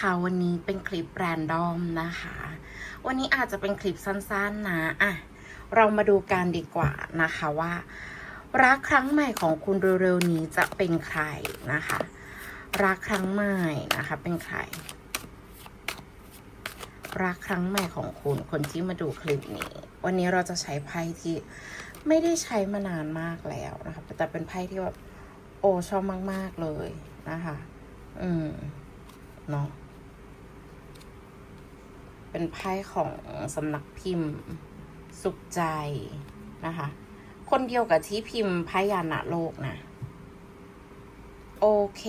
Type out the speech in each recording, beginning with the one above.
วัสดีค่ะวันนี้เป็นคลิปแรนดอมนะคะ วันนี้อาจจะเป็นคลิปสั้นๆนะอะเรามาดูกันดีกว่านะคะว่า รักครั้งใหม่ของคุณเร็วๆนี้จะเป็นใครนะคะ รักครั้งใหม่นะคะเป็นใคร รักครั้งใหม่ของคุณคนที่มาดูคลิปนี้ วันนี้เราจะใช้ไพ่ที่ไม่ได้ใช้มานานมากแล้วนะคะแต่เป็นไพ่ที่แบบโอชอบมาก ๆ เลยนะคะ อืม เนาะ เป็นไพ่ของสำนักพิมพ์ สุขใจนะคะ คนเดียวกับที่พิมพ์ไพ่ยานะโลกนะ โอเค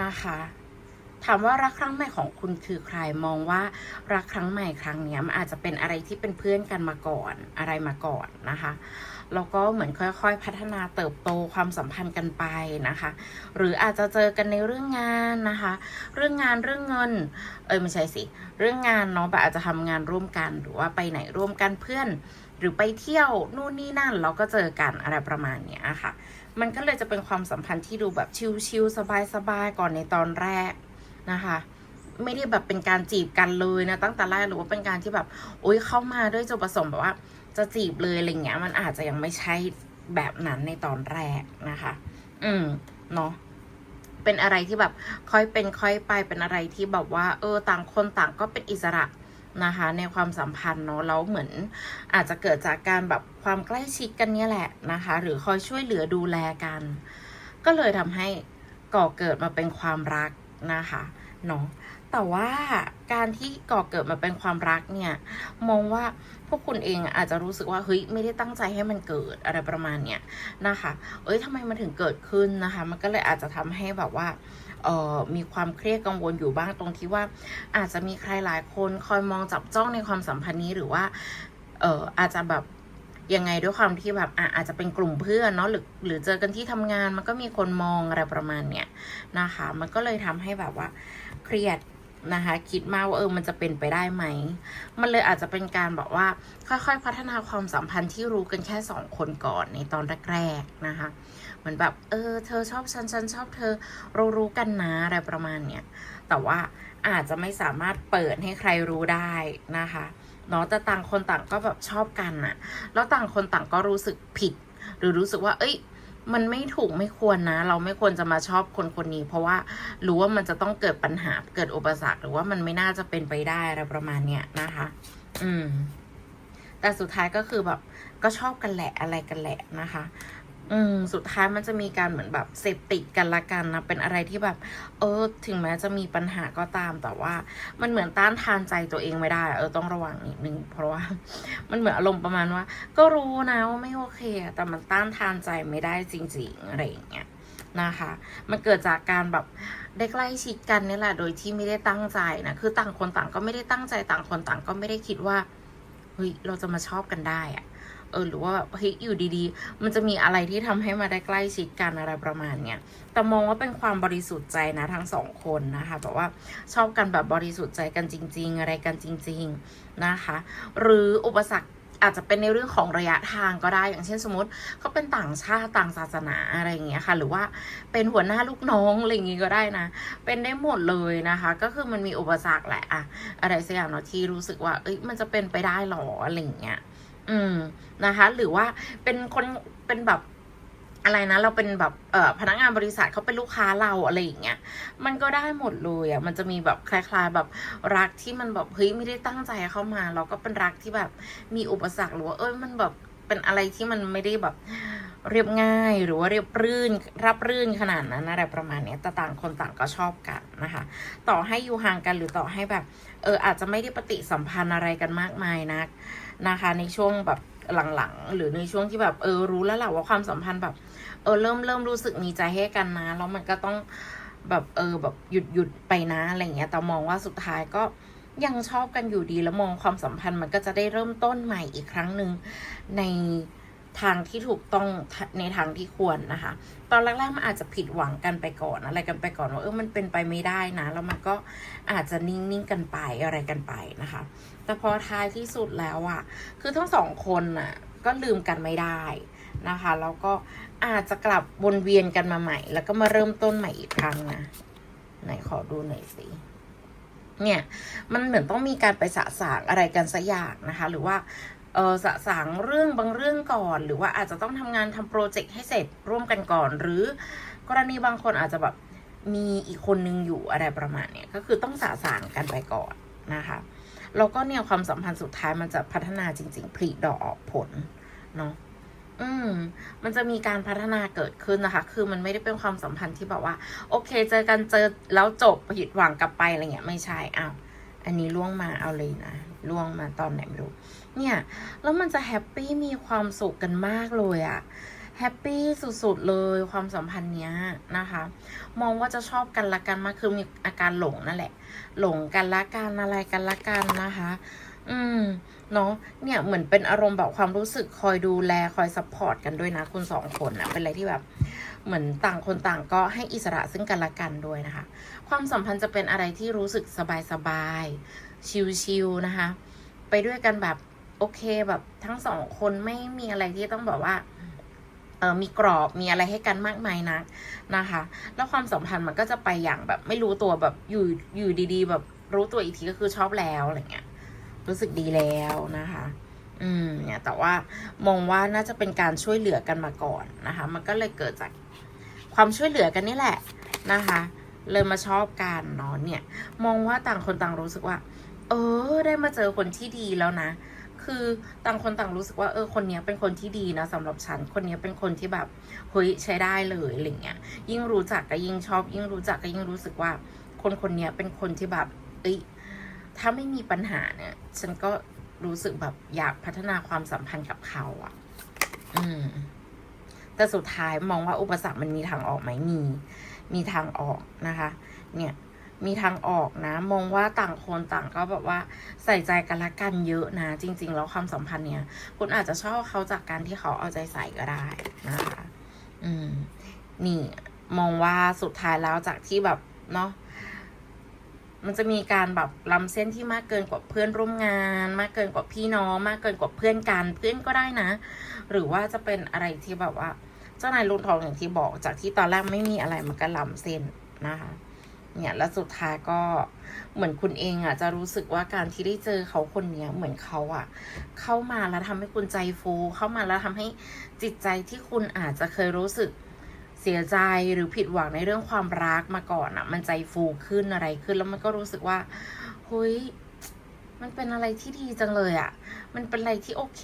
นะคะ ถามว่ารักครั้งใหม่ของคุณคือใครมองว่ารักครั้งใหม่ครั้งนี้มันอาจจะเป็นอะไรที่เป็นเพื่อนกันมาก่อนอะไรมาก่อนนะคะแล้วก็เหมือนค่อยๆ พัฒนาเติบโตความสัมพันธ์กันไปนะคะ หรืออาจจะเจอกันในเรื่องงานนะคะ เรื่องงานเรื่องเงิน เอยไม่ใช่สิ เรื่องงานเนาะแบบอาจจะทำงานร่วมกันหรือว่าไปไหนร่วมกันเพื่อน หรือไปเที่ยวนู่นนี่นั่นเราก็เจอกันอะไรประมาณเนี้ยค่ะ มันก็เลยจะเป็นความสัมพันธ์ที่ดูแบบชิลๆสบายๆก่อนในตอนแรก นะคะ ไม่ได้แบบเป็นการจีบกันเลยนะตั้งแต่แรกหรือว่าเป็นการที่แบบโอ๊ยเข้ามาด้วยจุดประสงค์แบบว่า จะจีบเลยอะไรเงี้ย มันอาจจะยังไม่ใช่แบบนั้นในตอนแรกนะคะ อืมเนาะเป็นอะไรที่แบบค่อยเป็นค่อยไปเป็นอะไรที่แบบว่า เออต่างคนต่างก็เป็นอิสระนะคะในความสัมพันธ์เนาะแล้วเหมือนอาจจะเกิดจากการแบบความใกล้ชิดกันเนี่ยแหละนะคะ หรือคอยช่วยเหลือดูแลกัน ก็เลยทำให้ก่อเกิดมาเป็นความรัก นะคะเนาะแต่ว่าการที่ก่อเกิดมาเป็นความรักเนี่ย มองว่าพวกคุณเองอาจจะรู้สึกว่าเฮ้ยไม่ได้ตั้งใจให้มันเกิดอะไรประมาณเนี้ยนะคะ เอ้ยทำไมมันถึงเกิดขึ้นนะคะ มันก็เลยอาจจะทำให้แบบว่าเอ่อมีความเครียดกังวลอยู่บ้างตรงที่ว่า อาจจะมีใครหลายคนคอยมองจับจ้องในความสัมพันธ์นี้หรือว่าเอ่ออาจจะแบบ ยังไงด้วยความที่แบบออาจจะเป็นกลุ่มเพื่อนเนาะหรือหรือเจอกันที่ทำงานมันก็มีคนมองอะไรประมาณเนี้ยนะคะ มันก็เลยทำให้แบบว่าเครียดนะคะคิดมากว่าเออมันจะเป็นไปได้ไหม มันเลยอาจจะเป็นการบอกว่า ค่อยๆ พัฒนาความสัมพันธ์ที่รู้กันแค่สองคนก่อนในตอนแรกๆนะคะเหมือนแบบเออเธอชอบฉันฉันชอบเธอเรารู้กันนะอะไรประมาณเนี้ยแต่ว่าอาจจะไม่สามารถเปิดให้ใครรู้ได้นะคะ เนาะแต่ต่างคนต่างก็แบบชอบกันอะแล้วต่างคนต่างก็รู้สึกผิด หรือรู้สึกว่า เอ้ย มันไม่ถูกไม่ควรนะ เราไม่ควรจะมาชอบคนคนนี้ เพราะว่ารู้ว่ามันจะต้องเกิดปัญหาเกิดอุปสรรค หรือว่ามันไม่น่าจะเป็นไปได้อะไรประมาณเนี้ยนะคะ อืม แต่สุดท้ายก็คือแบบ ก็ชอบกันแหละอะไรกันแหละนะคะ อืมสุดท้ายมันจะมีการเหมือนแบบเสพติดกันละกันนะเป็นอะไรที่แบบ เออ ถึงแม้จะมีปัญหาก็ตามแต่ว่า มันเหมือนต้านทานใจตัวเองไม่ได้ เออต้องระวังนิดนึงเพราะว่า มันเหมือนอารมณ์ประมาณว่า ก็รู้นะว่าไม่โอเค แต่มันต้านทานใจไม่ได้จริงๆอะไรอย่างเงี้ยนะคะ มันเกิดจากการแบบได้ใกล้ชิดกันนี่แหละโดยที่ไม่ได้ตั้งใจนะคือต่างคนต่างก็ไม่ได้ตั้งใจต่างคนต่างก็ไม่ได้คิดว่าเฮ้ยเราจะมาชอบกันได้อะ เออหรือว่าเฮ้ยอยู่ดีๆ มันจะมีอะไรที่ทำให้มาได้ใกล้ชิดกันอะไรประมาณเนี้ยแต่มองว่าเป็นความบริสุทธิ์ใจนะทั้งสองคนนะคะแบบว่าชอบกันแบบบริสุทธิ์ใจกันจริง ๆ อะไรกันจริง ๆนะคะ หรืออุปสรรคอาจจะเป็นในเรื่องของระยะทางก็ได้ อย่างเช่นสมมติเขาเป็นต่างชาติต่างศาสนาอะไรอย่างเงี้ยค่ะ หรือว่าเป็นหัวหน้าลูกน้องอะไรอย่างงี้ก็ได้นะ เป็นได้หมดเลยนะคะ ก็คือมันมีอุปสรรคแหละอะอะไรสักอย่างเนาะที่รู้สึกว่า เอ้ยมันจะเป็นไปได้หรออะไรอย่างเงี้ย อืมนะคะ หรือว่าเป็นคนเป็นแบบอะไรนะ เราเป็นแบบเอ่อพนักงานบริษัทเขาเป็นลูกค้าเราอะไรอย่างเงี้ยมันก็ได้หมดเลยอะมันจะมีแบบคล้ายๆ แบบรักที่มันแบบเฮ้ยไม่ได้ตั้งใจเข้ามา เราก็เป็นรักที่แบบมีอุปสรรคหรือว่าเอ้ยมันแบบเป็นอะไรที่มันไม่ได้แบบเรียบง่ายหรือว่าเรียบรื่นรับรื่นขนาดนั้นอะไรประมาณนี้แต่ต่างคนต่างก็ชอบกันนะคะ ต่อให้อยู่ห่างกันหรือต่อให้แบบ เอออาจจะไม่ได้ปฏิสัมพันธ์อะไรกันมากมายนัก นะคะ ในช่วงแบบหลังๆ หรือในช่วงที่แบบเออรู้แล้วแหละว่าความสัมพันธ์แบบ เออเริ่มเริ่มรู้สึกมีใจให้กันนะ แล้วมันก็ต้องแบบเออแบบหยุดหยุดไปนะอะไรเงี้ยแต่มองว่าสุดท้ายก็ยังชอบกันอยู่ดีแล้วมองความสัมพันธ์มันก็จะได้เริ่มต้นใหม่อีกครั้งหนึ่งใน ทางที่ถูกต้องในทางที่ควรนะคะ ตอนแรกๆมันอาจจะผิดหวังกันไปก่อนอะไรกันไปก่อนว่าเออมันเป็นไปไม่ได้นะ แล้วมันก็อาจจะนิ่งๆกันไปอะไรกันไปนะคะ แต่พอท้ายที่สุดแล้วอะคือทั้งสองคนน่ะก็ลืมกันไม่ได้นะคะแล้วก็อาจจะกลับวนเวียนกันมาใหม่ แล้วก็มาเริ่มต้นใหม่อีกครั้งนะไหนขอดูหน่อยสิเนี่ย มันเหมือนต้องมีการไปสะสางอะไรกันสักอย่างนะคะ หรือว่า เออสะสางเรื่องบางเรื่องก่อน หรือว่าอาจจะต้องทำงานทำโปรเจกต์ให้เสร็จร่วมกันก่อน หรือกรณีบางคนอาจจะแบบมีอีกคนนึงอยู่อะไรประมาณเนี้ยก็คือต้องสะสางกันไปก่อนนะคะแล้วก็เนี่ยความสัมพันธ์สุดท้ายมันจะพัฒนาจริง ๆผลิดอกออกผลเนาะอืม มันจะมีการพัฒนาเกิดขึ้นนะคะ คือมันไม่ได้เป็นความสัมพันธ์ที่แบบว่า โอเค เจอกันเจอแล้วจบผิดหวังกลับไปอะไรเงี้ยไม่ใช่อ้าวอันนี้ล่วงมาเอาเลยนะล่วงมาตอนไหนไม่รู้ เนี่ย แล้วมันจะแฮปปี้มีความสุขกันมากเลยอะแฮปปี้สุดๆเลยความสัมพันธ์เนี้ยนะคะ มองว่าจะชอบกันละกันมากคือมีอาการหลงนั่นแหละ หลงกันละกันอะไรกันละกันนะคะ อืมเนาะเนี่ยเหมือนเป็นอารมณ์แบบความรู้สึกคอยดูแลคอยซัพพอร์ตกันด้วยนะคุณสองคนนะเป็นอะไรที่แบบเหมือนต่างคนต่างก็ให้อิสระซึ่งกันและกันด้วยนะคะ ความสัมพันธ์จะเป็นอะไรที่รู้สึกสบายๆชิลๆนะคะ ไปด้วยกันแบบ โอเคแบบทั้งสองคนไม่มีอะไรที่ต้องแบบว่าเออมีกรอบมีอะไรให้กันมากมายนักนะคะ แล้วความสัมพันธ์มันก็จะไปอย่างแบบ ไม่รู้ตัวแบบอยู่อยู่ดีๆ แบบรู้ตัวอีกทีก็คือชอบแล้วอะไรเงี้ยรู้สึกดีแล้วนะคะ อืมเนี่ยแต่ว่ามองว่าน่าจะเป็นการช่วยเหลือกันมาก่อนนะคะ มันก็เลยเกิดจากความช่วยเหลือกันนี่แหละนะคะ เลยมาชอบกันเนาะเนี่ย มองว่าต่างคนต่างรู้สึกว่า เออ ได้มาเจอคนที่ดีแล้วนะ คือต่างคนต่างรู้สึกว่าเออคนเนี้ยเป็นคนที่ดีนะสำหรับฉันคนเนี้ยเป็นคนที่แบบเฮ้ยใช้ได้เลยอะไรเงี้ยยิ่งรู้จักก็ยิ่งชอบ ยิ่งรู้จักก็ยิ่งรู้สึกว่า คนคนเนี้ยเป็นคนที่แบบเอ้ยถ้าไม่มีปัญหาเนี่ย ฉันก็รู้สึกแบบอยากพัฒนาความสัมพันธ์กับเขาอะ อืม แต่สุดท้ายมองว่าอุปสรรคมันมีทางออกไหมมี มีทางออกนะคะ เนี่ย มีทางออกนะ มองว่าต่างคนต่างก็แบบว่าใส่ใจกันละกันเยอะนะ จริง ๆ แล้วความสัมพันธ์เนี่ย คุณอาจจะชอบเขาจากการที่เขาเอาใจใส่ก็ได้นะคะอืม นี่มองว่าสุดท้ายแล้วจากที่แบบเนาะมันจะมีการแบบล้ำเส้นที่มากเกินกว่าเพื่อนร่วมงาน มากเกินกว่าพี่น้อง มากเกินกว่าเพื่อนกันเพื่อนก็ได้นะ หรือว่าจะเป็นอะไรที่แบบว่า เจ้านายลุงทองอย่างที่บอกจากที่ตอนแรกไม่มีอะไรมันก็ล้ำเส้นนะคะ เนี่ยและสุดท้ายก็เหมือนคุณเองอะจะรู้สึกว่าการที่ได้เจอเขาคนเนี้ยเหมือนเขาอะ เข้ามาแล้วทำให้คุณใจฟู เข้ามาแล้วทำให้จิตใจที่คุณอาจจะเคยรู้สึกเสียใจหรือผิดหวังในเรื่องความรักมาก่อนอะ มันใจฟูขึ้นอะไรขึ้นแล้วมันก็รู้สึกว่าเฮ้ย มันเป็นอะไรที่ดีจังเลยอะ่ะ มันเป็นอะไรที่โอเค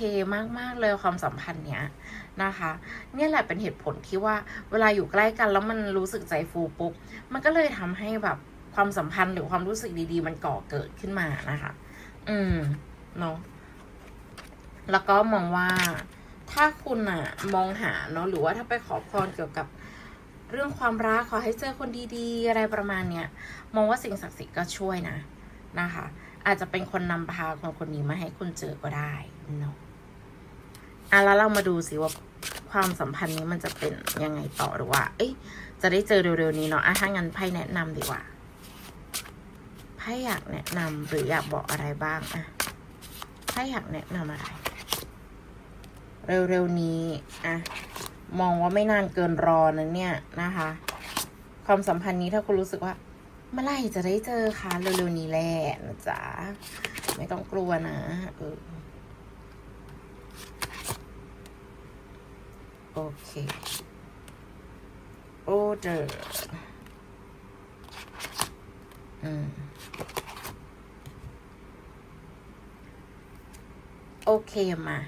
มากๆเลยความสัมพันธ์เนี้ยนะคะ เนี่ยแหละเป็นเหตุผลที่ว่าเวลาอยู่ใกล้กันแล้วมันรู้สึกใจฟูปุ๊บ มันก็เลยทำให้แบบความสัมพันธ์หรือความรู้สึกดีๆ มันก่อเกิดขึ้นมานะคะ อืม เนาะ แล้วก็มองว่าถ้าคุณอะมองหาเนาะหรือว่าถ้าไปขอพรเกี่ยวกับเรื่องความรักขอให้เจอคนดีๆ อะไรประมาณเนี้ยมองว่าสิ่งศักดิ์สิทธิ์ก็ช่วยนะนะคะ อาจจะเป็นคนนำพาคนคนนี้มาให้คุณเจอก็ได้เนาะอะแล้วเรามาดูสิว่าความสัมพันธ์นี้มันจะเป็นยังไงต่อหรือว่า เอ๊ะจะได้เจอเร็วๆนี้เนาะอะถ้างั้นไพ่แนะนำดีกว่าไพ่อยากแนะนำหรืออยากบอกอะไรบ้างอะไพ่อยากแนะนำอะไร เร็วๆนี้อะมองว่าไม่นานเกินรอนะเนี่ยนะคะ ความสัมพันธ์นี้ถ้าคุณรู้สึกว่า เมื่อไหร่จะได้เจอคะเร็วๆนี้แหละนะจ๊ะ ไม่ต้องกลัวนะเออโอเคโอเดอร์อืมโอเคมา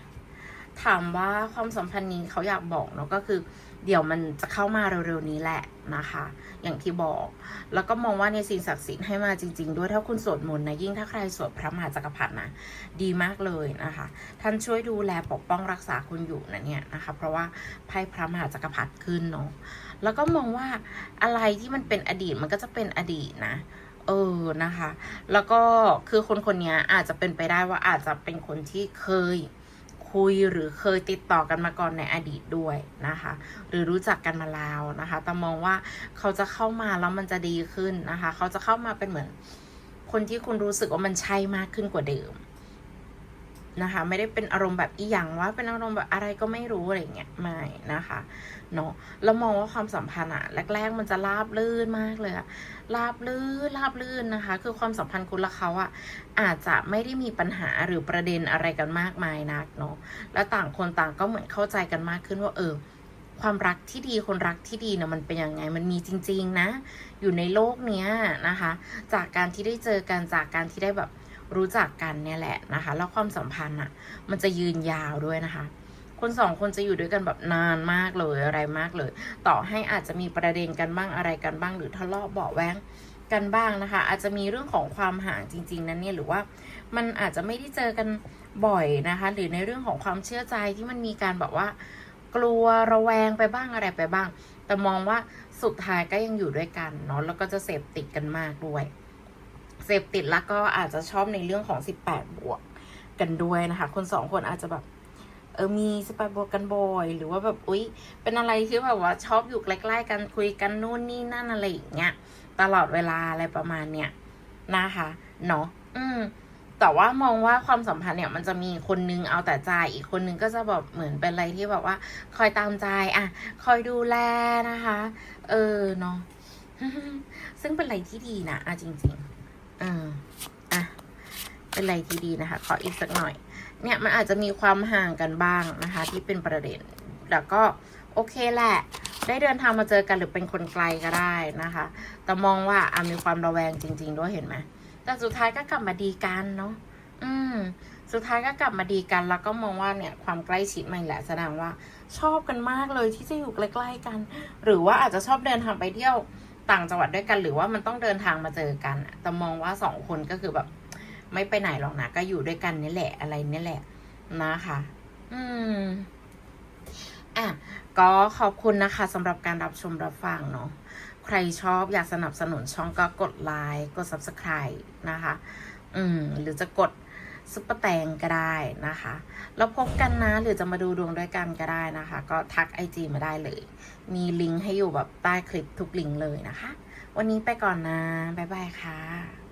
ถามว่าความสัมพันธ์นี้เขาอยากบอกเนาะก็คือ เดี๋ยวมันจะเข้ามาเร็วๆนี้แหละนะคะ อย่างที่บอก แล้วก็มองว่าในสิ่งศักดิ์สิทธิ์ให้มาจริง ๆ ด้วยถ้าคุณสวดมนต์นะยิ่งถ้าใครสวดพระมหาจักรพรรดินะดีมากเลยนะคะ ท่านช่วยดูแลปกป้องรักษาคุณอยู่นะเนี่ยนะคะ เพราะว่าไพ่พระมหาจักรพรรดิขึ้นเนาะแล้วก็มองว่าอะไรที่มันเป็นอดีตมันก็จะเป็นอดีตนะเออนะคะ แล้วก็คือคนคนนี้อาจจะเป็นไปได้ว่าอาจจะเป็นคนที่เคย คุยหรือเคยติดต่อกันมาก่อนในอดีตด้วยนะคะ หรือรู้จักกันมาแล้วนะคะแต่มองว่าเขาจะเข้ามาแล้วมันจะดีขึ้นนะคะ เขาจะเข้ามาเป็นเหมือน คนที่คุณรู้สึกว่ามันใช่มากขึ้นกว่าเดิม นะคะ ไม่ได้เป็นอารมณ์แบบอีหยังว่าเป็นอารมณ์แบบอะไรก็ไม่รู้อะไรเงี้ยไม่นะคะเนาะแล้วมองว่าความสัมพันธ์อะแรก ๆ มันจะราบลื่นมากเลยอะราบลื่นราบลื่นนะคะ คือความสัมพันธ์คุณและเขาอะอาจจะไม่ได้มีปัญหาหรือประเด็นอะไรกันมากมายนักเนาะแล้วต่างคนต่างก็เหมือนเข้าใจกันมากขึ้นว่าเออความรักที่ดีคนรักที่ดีเนี่ยมันเป็นยังไงมันมีจริง ๆ นะ อยู่ในโลกเนี้ยนะคะ จากการที่ได้เจอกันจากการที่ได้แบบ รู้จักกันเนี่ยแหละนะคะ แล้วความสัมพันธ์อะ มันจะยืนยาวด้วยนะคะ คนสองคนจะอยู่ด้วยกันแบบนานมากเลยอะไรมากเลย ต่อให้อาจจะมีประเด็นกันบ้างอะไรกันบ้าง หรือทะเลาะเบาแว้งกันบ้างนะคะ อาจจะมีเรื่องของความห่างจริง ๆ นั้นเนี่ยหรือว่ามันอาจจะไม่ได้เจอกันบ่อยนะคะ หรือในเรื่องของความเชื่อใจที่มันมีการแบบว่า กลัวระแวงไปบ้างอะไรไปบ้าง แต่มองว่าสุดท้ายก็ยังอยู่ด้วยกันเนาะแล้วก็จะเสพติดกันมากด้วย เสพติดแล้วก็อาจจะชอบในเรื่องของ 18 บวกกันด้วยนะคะ คนสองคนอาจจะแบบเออมี18บวกกันบ่อย หรือว่าแบบอุ๊ย เป็นอะไรที่แบบว่าชอบอยู่ใกล้ๆกันคุยกันนู่นนี่นั่นอะไรอย่างเงี้ยตลอดเวลาอะไรประมาณเนี้ยนะคะเนาะอืม แต่ว่ามองว่าความสัมพันธ์เนี่ย มันจะมีคนนึงเอาแต่ใจอีกคนนึงก็จะแบบเหมือนเป็นอะไรที่แบบว่า คอยตามใจ อะ คอยดูแลนะคะ เออเนาะซึ่งเป็นอะไรที่ดีนะอะจริง ๆ อออะ เป็นอะไรที่ดีนะคะ ขออีกสักหน่อย เนี่ยมันอาจจะมีความห่างกันบ้างนะคะ ที่เป็นประเด็นแต่ก็โอเคแหละ ได้เดินทางมาเจอกันหรือเป็นคนไกลก็ได้นะคะ แต่มองว่าอะมีความระแวงจริง ๆ ด้วยเห็นไหมแต่สุดท้ายก็กลับมาดีกันเนาะอืม สุดท้ายก็กลับมาดีกัน แล้วก็มองว่าเนี่ยความใกล้ชิดมันแหละแสดงว่า ชอบกันมากเลยที่จะอยู่ใกล้ๆกัน หรือว่าอาจจะชอบเดินทางไปเที่ยว ต่างจังหวัดด้วยกัน หรือว่ามันต้องเดินทางมาเจอกันแต่มองว่าสองคนก็คือแบบ ไม่ไปไหนหรอกนะก็อยู่ด้วยกันนี่แหละอะไรนี่แหละนะคะ อืมอะก็ขอบคุณนะคะสำหรับการรับชมรับฟังเนาะใครชอบอยากสนับสนุนช่องก็กดไลค์กด subscribe นะคะ อืม หรือจะกด ซุปเปอร์แตงก็ได้นะคะ แล้วพบกันนะหรือจะมาดูดวงด้วยกันก็ได้นะคะ ก็ทักไอจีมาได้เลย มีลิงก์ให้อยู่แบบใต้คลิปทุกลิงก์เลยนะคะ วันนี้ไปก่อนนะ บ๊ายบายค่ะ